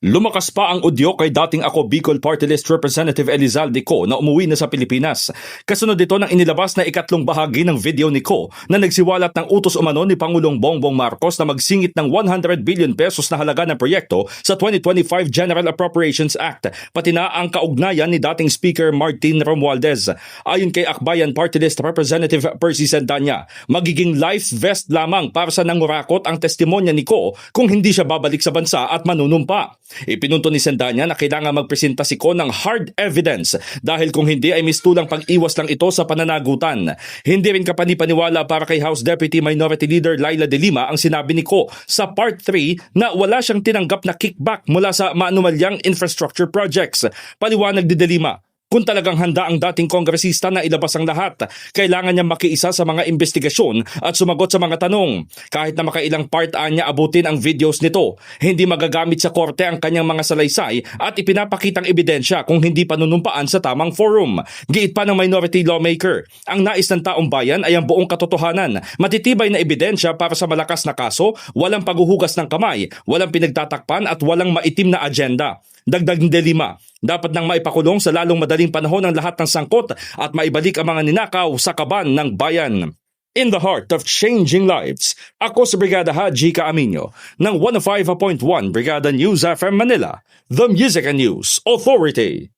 Lumakas pa ang udyo kay dating ako Bicol Party List Representative Elizalde Co na umuwi na sa Pilipinas. Kasunod dito ng inilabas na ikatlong bahagi ng video ni Co na nagsiwalat ng utos umano ni Pangulong Bongbong Marcos na magsingit ng 100 billion pesos na halaga ng proyekto sa 2025 General Appropriations Act, pati na ang kaugnayan ni dating Speaker Martin Romualdez. Ayon kay Akbayan Party List Representative Percy Sendanya, magiging life vest lamang para sa nangurakot ang testimonya ni Co kung hindi siya babalik sa bansa at manunumpa. Ipinunto ni Sendanya na kailangan magpresenta si Ko ng hard evidence dahil kung hindi ay mistulang pag-iwas lang ito sa pananagutan. Hindi rin kapanipaniwala para kay House Deputy Minority Leader Laila De Lima ang sinabi ni Ko sa Part 3 na wala siyang tinanggap na kickback mula sa maanumalyang infrastructure projects. Paliwanag ni De Lima, kung talagang handa ang dating kongresista na ilabas ang lahat, kailangan niya makiisa sa mga investigasyon at sumagot sa mga tanong. Kahit na makailang part niya abutin ang videos nito, hindi magagamit sa korte ang kanyang mga salaysay at ipinapakitang ebidensya kung hindi panunumpaan sa tamang forum. Giit pa ng minority lawmaker, ang nais ng taong bayan ay ang buong katotohanan, matitibay na ebidensya para sa malakas na kaso, walang paghuhugas ng kamay, walang pinagtatakpan at walang maitim na agenda. Dagdag ni Delima, dapat nang maipakulong sa lalong madaling panahon ang lahat ng sangkot at maibalik ang mga ninakaw sa kaban ng bayan. In the heart of changing lives, ako si Brigada Haji Kaaminyo ng 105.1 Brigada News FM Manila, the Music and News Authority.